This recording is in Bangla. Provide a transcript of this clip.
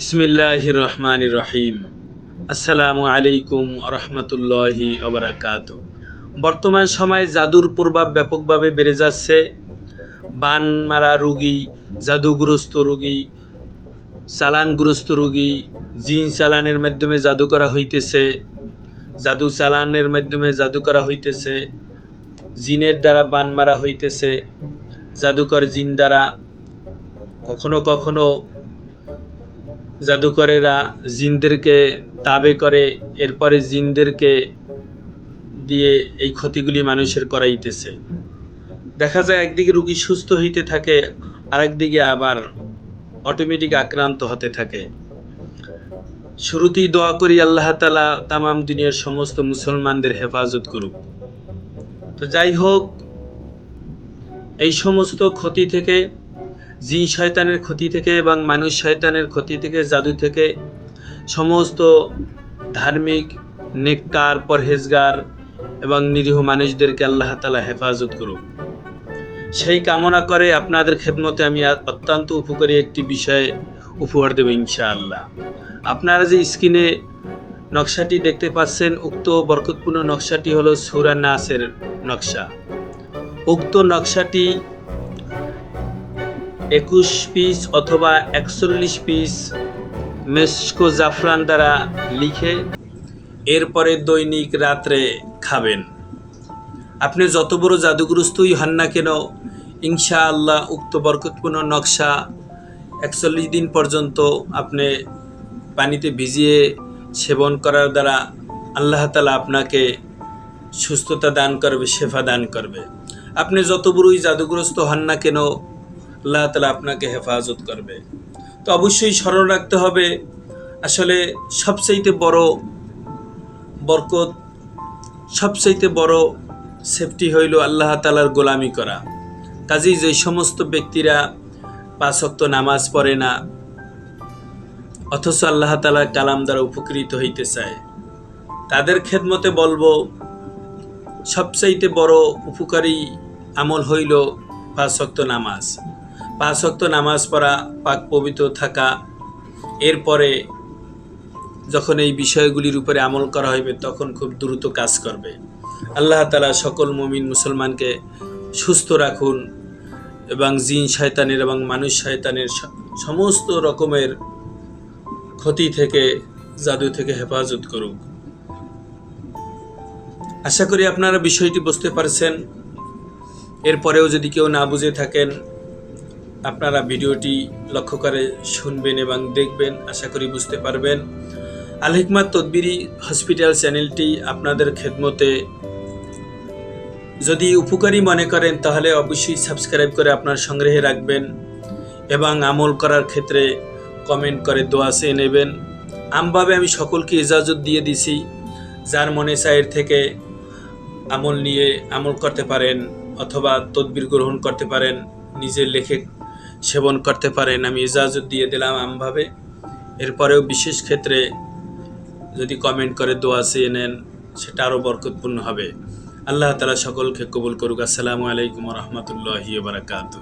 বিসমিল্লাহ রহমান রহিম আসসালামু আলাইকুম রহমতুল্লাহি ওবরাকাত বর্তমান সময়ে জাদুর প্রভাব ব্যাপকভাবে বেড়ে যাচ্ছে। বান মারা রুগী, জাদুগ্রস্ত রোগী, চালানগ্রস্ত রোগী, জিন চালানের মাধ্যমে জাদু করা হইতেছে, জাদু চালানের মাধ্যমে জাদু করা হইতেছে, জিনের দ্বারা বান মারা হইতেছে, জাদুকর জিন দ্বারা কখনো কখনো জাদুকরেরা জিনদেরকে তাবে করে, এরপরে জিনদেরকে দিয়ে এই ক্ষতিগুলি মানুষের করাইতেছে। দেখা যায় একদিকে রুগী সুস্থ হইতে থাকে, আরেকদিকে আবার অটোমেটিক আক্রান্ত হতে থাকে। শুরুতেই দোয়া করি আল্লাহ তালা তামাম দুনিয়ার সমস্ত মুসলমানদের হেফাজত করুক। তো যাই হোক, এই সমস্ত ক্ষতি থেকে জিন শয়তানের ক্ষতি থেকে এবং মানুষ শয়তানের ক্ষতি থেকে, জাদু থেকে সমস্ত ধার্মিক, নেককার, পরহেজগার এবং নিরীহ মানুষদেরকে আল্লাহ তালা হেফাজত করুক। সেই কামনা করে আপনাদের খেদমতে আমি অত্যন্ত উপকারী একটি বিষয়ে উপহার দেব ইনশাআল্লাহ। আপনারা যে স্ক্রিনে নকশাটি দেখতে পাচ্ছেন, উক্ত বরকতপূর্ণ নকশাটি হলো সুরা নাসের নকশা। উক্ত নকশাটি একুশ পিস অথবা একচল্লিশ পিস মেসকো জাফরান দ্বারা লিখে এরপরে দৈনিক রাত্রে খাবেন। আপনি যত বড় জাদুগ্রস্তই হন না কেন, ইনশাআল্লাহ উক্ত বরকতপূর্ণ নকশা একচল্লিশ দিন পর্যন্ত আপনি পানিতে ভিজিয়ে সেবন করার দ্বারা আল্লাহ তালা আপনাকে সুস্থতা দান করবে, শেফা দান করবে। আপনি যত বড়ই জাদুগ্রস্ত হন না কেন আল্লাহ তালা আপনাকে হেফাজত করবে। তো অবশ্যই স্মরণ রাখতে হবে, আসলে সবচাইতে বড় বরকত, সবচাইতে বড় সেফটি হইল আল্লাহ তালার গোলামি করা। কাজেই যে সমস্ত ব্যক্তিরা পাঁচক্ত নামাজ পড়ে না, অথচ আল্লাহ তালা কালাম দ্বারা উপকৃত হইতে চায়। তাদের খেদমতে বলব, সবচাইতে বড় উপকারী আমল হইল পাঁচ ওয়াক্ত নামাজ। পাঁচ ওয়াক্ত নামাজ পড়া, পাক পবিত্র থাকা, এরপরে যখন এই বিষয়গুলির উপরে আমল করা হইবে, তখন খুব দ্রুত কাজ করবে। আল্লাহ তালা সকল মমিন মুসলমানকে সুস্থ রাখুন এবং জিন শয়তানের এবং মানুষ শয়তানের সমস্ত রকমের ক্ষতি থেকে, জাদু থেকে হেফাজত করুক। আশা করি আপনারা বিষয়টি বুঝতে পারছেন। এরপরেও যদি কেউ না বুঝে থাকেন আপনারা ভিডিওটি লক্ষ্য করে শুনবেন এবং দেখবেন, আশা করি বুঝতে পারবেন। আল হিকমাত তদবিরি হসপিটাল চ্যানেলটি আপনাদের খেদমতে। যদি উপকারী মনে করেন, তাহলে অবশ্যই সাবস্ক্রাইব করে আপনার সংগ্রহে রাখবেন এবং আমল করার ক্ষেত্রে কমেন্ট করে দোয়া চেয়ে নেবেন। আমভাবে আমি সকলকে ইজাজত দিয়ে দিছি, যার মনে চায়ের থেকে আমল নিয়ে আমল করতে পারেন অথবা তদবির গ্রহণ করতে পারেন, নিজের লেখে সেবন করতে পারেন আমি ইজাজত দিয়ে দিলাম আমভাবে। এরপরেও বিশেষ ক্ষেত্রে যদি কমেন্ট করে দোয়া চেয়ে নেন, সেটা আরও বরকতপূর্ণ হবে। আল্লাহ তালা সকলকে কবুল করুক। আসসালামু আলাইকুম রহমতুল্লাহ বারাকাতু